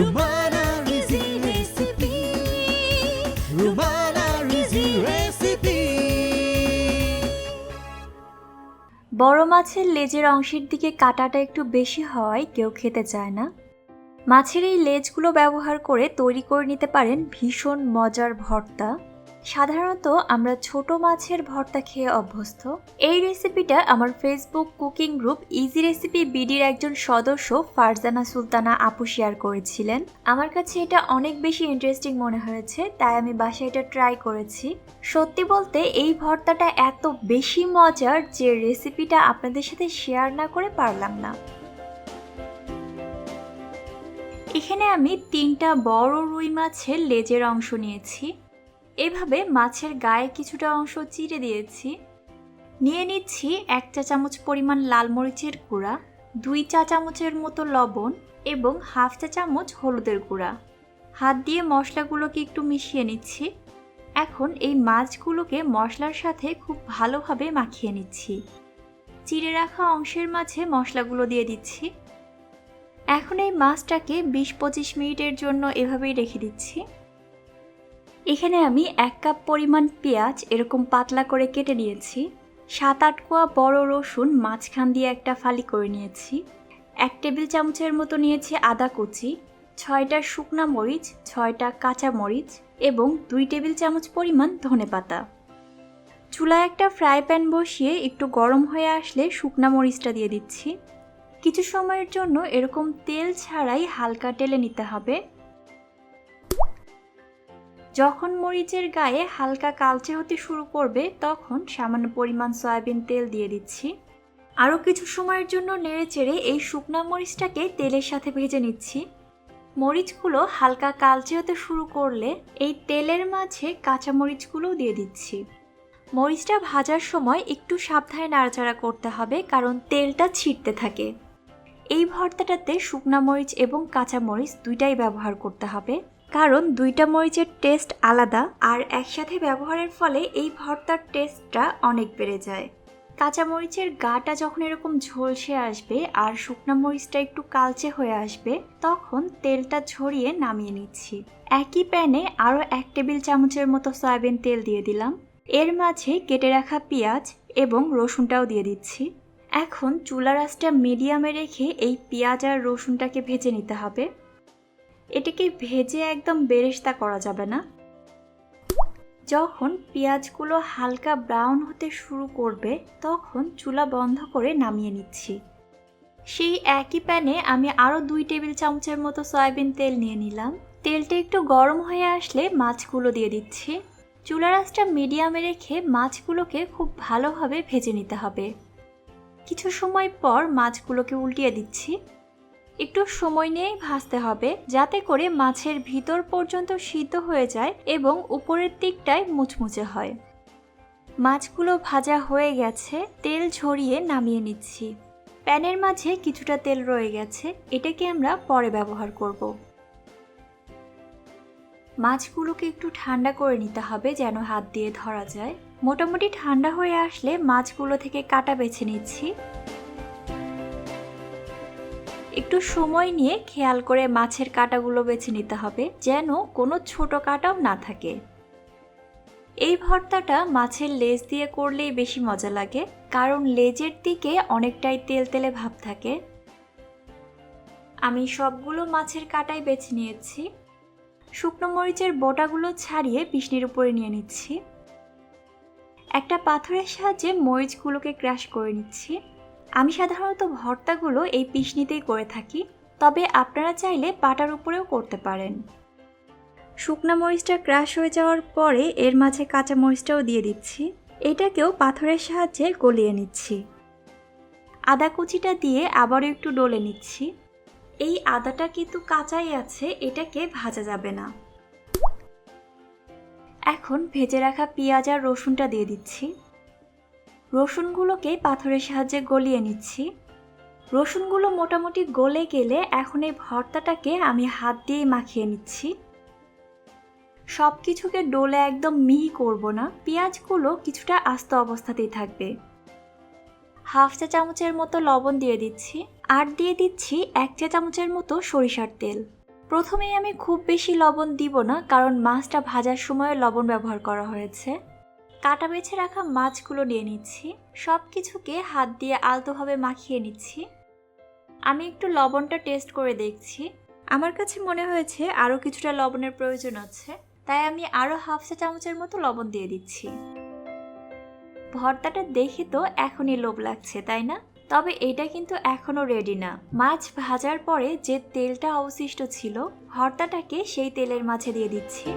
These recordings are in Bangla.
Rumana Recipe. Rumana Recipe. বড় মাছের লেজের অংশের দিকে কাটাটা একটু বেশি হয় কেউ খেতে চায় না। মাছের এই লেজগুলো ব্যবহার করে তৈরি করে নিতে পারেন ভীষণ মজার ভর্তা। সাধারণত আমরা ছোট মাছের ভর্তা খেয়ে অভ্যস্ত। এই রেসিপিটা আমার Facebook cooking group easy recipe বিডির একজন সদস্য ফারজানা সুলতানা আপু শেয়ার করেছিলেন। আমার কাছে এটা অনেক বেশি ইন্টারেস্টিং মনে হয়েছে, তাই আমি বাসায় এটা ট্রাই করেছি। সত্যি বলতে এই ভর্তাটা এত বেশি মজার যে রেসিপিটা আপনাদের সাথে শেয়ার না করে পারলাম না। এখানে আমি তিনটা বড় রুই মাছের লেজের অংশ নিয়েছি। এভাবে মাছের গায়ে কিছুটা অংশ চিড়ে দিয়েছি। নিয়ে নিচ্ছি এক চা চামচ পরিমাণ লাল মরিচের গুঁড়া, দুই চা চামচের মতো লবণ এবং হাফ চা চামচ হলুদের গুঁড়া। হাত দিয়ে মশলাগুলোকে একটু মিশিয়ে নিচ্ছি। এখন এই মাছগুলোকে মশলার সাথে খুব ভালোভাবে মাখিয়ে নিচ্ছি। চিড়ে রাখা অংশের মাঝে মশলাগুলো দিয়ে দিচ্ছি। এখন এই মাছটাকে বিশ পঁচিশ মিনিটের জন্য এভাবেই রেখে দিচ্ছি। এখানে আমি এক কাপ পরিমাণ পেঁয়াজ এরকম পাতলা করে কেটে নিয়েছি। সাত আট কোয়া বড় রসুন মাঝখান দিয়ে একটা ফালি করে নিয়েছি। এক টেবিল চামচের মতো নিয়েছি আদা কুচি, ছয়টা শুকনা মরিচ, ছয়টা কাঁচা মরিচ এবং দুই টেবিল চামচ পরিমাণ ধনেপাতা চুলায় একটা ফ্রাই প্যান বসিয়ে একটু গরম হয়ে আসলে শুকনা মরিচটা দিয়ে দিচ্ছি। কিছু সময়ের জন্য এরকম তেল ছাড়াই হালকা টেলে নিতে হবে। যখন মরিচের গায়ে হালকা কালচে হতে শুরু করবে, তখন সামান্য পরিমাণ সয়াবিন তেল দিয়ে দিচ্ছি। আরও কিছু সময়ের জন্য নেড়ে চেড়ে এই শুকনা মরিচটাকে তেলের সাথে ভেজে নিচ্ছি। মরিচগুলো হালকা কালচে হতে শুরু করলে এই তেলের মাঝে কাঁচা মরিচগুলোও দিয়ে দিচ্ছি। মরিচটা ভাজার সময় একটু সাবধানে নাড়াচাড়া করতে হবে, কারণ তেলটা ছিটতে থাকে। এই ভর্তাটাতে শুকনা মরিচ এবং কাঁচা মরিচ দুইটাই ব্যবহার করতে হবে। কারণ দুইটা মরিচের টেস্ট আলাদা আর একসাথে ব্যবহারের ফলে এই ভর্তার টেস্টটা অনেক বেড়ে যায়। কাঁচা মরিচের গাটা যখন এরকম ঝলসে আসবে আর শুকনা মরিচটা একটু কালচে হয়ে আসবে, তখন তেলটা ঝরিয়ে নামিয়ে নিচ্ছি। একই প্যানে আরও এক টেবিল চামচের মতো সয়াবিন তেল দিয়ে দিলাম। এর মাঝে কেটে রাখা পেঁয়াজ এবং রসুনটাও দিয়ে দিচ্ছি। এখন চুলা রাসটা মিডিয়ামে রেখে এই পেঁয়াজ আর রসুনটাকে ভেজে নিতে হবে। এটাকে ভেজে একদম বেরেস্তা করা যাবে না। যখন পেঁয়াজগুলো হালকা ব্রাউন হতে শুরু করবে, তখন চুলা বন্ধ করে নামিয়ে নিচ্ছি। সেই একই প্যানে আমি আরও দুই টেবিল চামচের মতো সয়াবিন তেল নিয়ে নিলাম। তেলটা একটু গরম হয়ে আসলে মাছগুলো দিয়ে দিচ্ছি। চুলা রাসটা মিডিয়ামে রেখে মাছগুলোকে খুব ভালোভাবে ভেজে নিতে হবে। কিছু সময় পর মাছগুলোকে উল্টিয়ে দিচ্ছি। একটু সময় নিয়েই ভাজতে হবে, যাতে করে মাছের ভিতর পর্যন্ত সিদ্ধ হয়ে যায় এবং উপরের দিকটায় মুচমুচে হয়। মাছগুলো ভাজা হয়ে গেছে, তেল ঝরিয়ে নামিয়ে নিচ্ছি। প্যানের মাঝে কিছুটা তেল রয়ে গেছে, এটাকে আমরা পরে ব্যবহার করব। মাছগুলোকে একটু ঠান্ডা করে নিতে হবে যেন হাত দিয়ে ধরা যায়। মোটামুটি ঠান্ডা হয়ে আসলে মাছগুলো থেকে কাটা বেছে নিচ্ছি। একটু সময় নিয়ে খেয়াল করে মাছের কাটাগুলো বেছে নিতে হবে, যেন কোনো ছোট কাটাও না থাকে। এই ভর্তাটা মাছের লেজ দিয়ে করলেই বেশি মজা লাগে, কারণ লেজের দিকে অনেকটাই তেল তেলে ভাব থাকে। আমি সবগুলো মাছের কাটাই বেছে নিয়েছি। শুকনো মরিচের বোটাগুলো ছাড়িয়ে পিসনির উপরে নিয়ে নিচ্ছি। একটা পাথরের সাহায্যে মরিচগুলোকে ক্রাশ করে নিচ্ছি। আমি সাধারণত ভর্তাগুলো এই পিসনিতেই করে থাকি, তবে আপনারা চাইলে পাটার উপরেও করতে পারেন। শুকনা মরিচটা ক্রাশ হয়ে যাওয়ার পরে এর মাঝে কাঁচা মরিচটাও দিয়ে দিচ্ছি। এটাকেও পাথরের সাহায্যে গলিয়ে নিচ্ছি। আদা কুচিটা দিয়ে আবারও একটু ডলে নিচ্ছি। এই আদাটা কিন্তু কাঁচাই আছে, এটাকে ভাজা যাবে না। এখন ভেজে রাখা পেঁয়াজ আর রসুনটা দিয়ে দিচ্ছি। রসুনগুলোকে পাথরের সাহায্যে গলিয়ে নিচ্ছি। রসুনগুলো মোটামুটি গলে গেলে এখন এই ভর্তাটাকে আমি হাত দিয়ে মাখিয়ে নিচ্ছি। সব কিছুকে ডোলে একদম মিহি করব না, পেঁয়াজগুলো কিছুটা আস্ত অবস্থাতেই থাকবে। হাফ চা চামচের মতো লবণ দিয়ে দিচ্ছি, আর দিয়ে দিচ্ছি এক চা চামচের মতো সরিষার তেল। প্রথমেই আমি খুব বেশি লবণ দিব না, কারণ মাছটা ভাজার সময় লবণ ব্যবহার করা হয়েছে। কাটা বেছে রাখা মাছগুলো নিয়ে নিচ্ছি। সব কিছুকে হাত দিয়ে আলতোভাবে মাখিয়ে নিচ্ছি। আমি একটু লবণটা টেস্ট করে দেখছি। আমার কাছে মনে হয়েছে আরও কিছুটা লবণের প্রয়োজন আছে, তাই আমি আরও হাফ চা চামচের মতো লবণ দিয়ে দিচ্ছি। ভর্তাটা দেখে তো এখনই লোভ লাগছে, তাই না? তবে এটা কিন্তু এখনও রেডি না। মাছ ভাজার পরে যে তেলটা অবশিষ্ট ছিল, ভর্তাটাকে সেই তেলের মাঝে দিয়ে দিচ্ছি।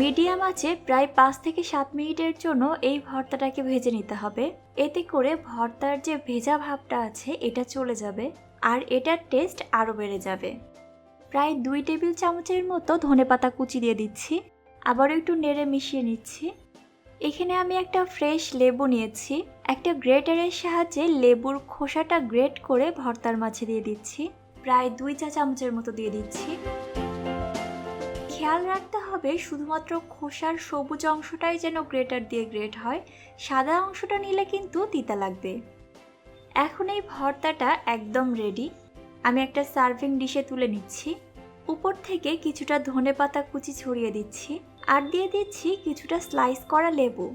মিডিয়াম আছে, প্রায় পাঁচ থেকে সাত মিনিটের জন্য এই ভর্তাটাকে ভেজে নিতে হবে। এতে করে ভর্তার যে ভেজা ভাবটা আছে, এটা চলে যাবে আর এটার টেস্ট আরও বেড়ে যাবে। প্রায় দুই টেবিল চামচের মতো ধনেপাতা কুচি দিয়ে দিচ্ছি। আবার একটু নেড়ে মিশিয়ে নিচ্ছি। এখানে আমি একটা ফ্রেশ লেবু নিয়েছি। একটা গ্রেটারের সাহায্যে লেবুর খোসাটা গ্রেট করে ভর্তার মাঝে দিয়ে দিচ্ছি। প্রায় দুই চা চামচের মতো দিয়ে দিচ্ছি। খেয়াল রাখতে হবে শুধুমাত্র খোসার সবুজ অংশটাই যেন গ্রেটার দিয়ে গ্রেট হয়, সাদা অংশটা নিলে কিন্তু তিতা লাগবে। এখন এই ভর্তাটা একদম রেডি আমি একটা সার্ভিং ডিশে তুলে নিচ্ছি। উপর থেকে কিছুটা ধনেপাতা কুচি ছড়িয়ে দিচ্ছি আর দিয়ে দিচ্ছি কিছুটা স্লাইস করা লেবু।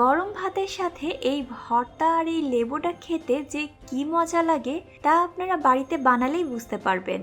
গরম ভাতের সাথে এই ভর্তা আর এই লেবুটা খেতে যে কি মজা লাগে তা আপনারা বাড়িতে বানালেই বুঝতে পারবেন।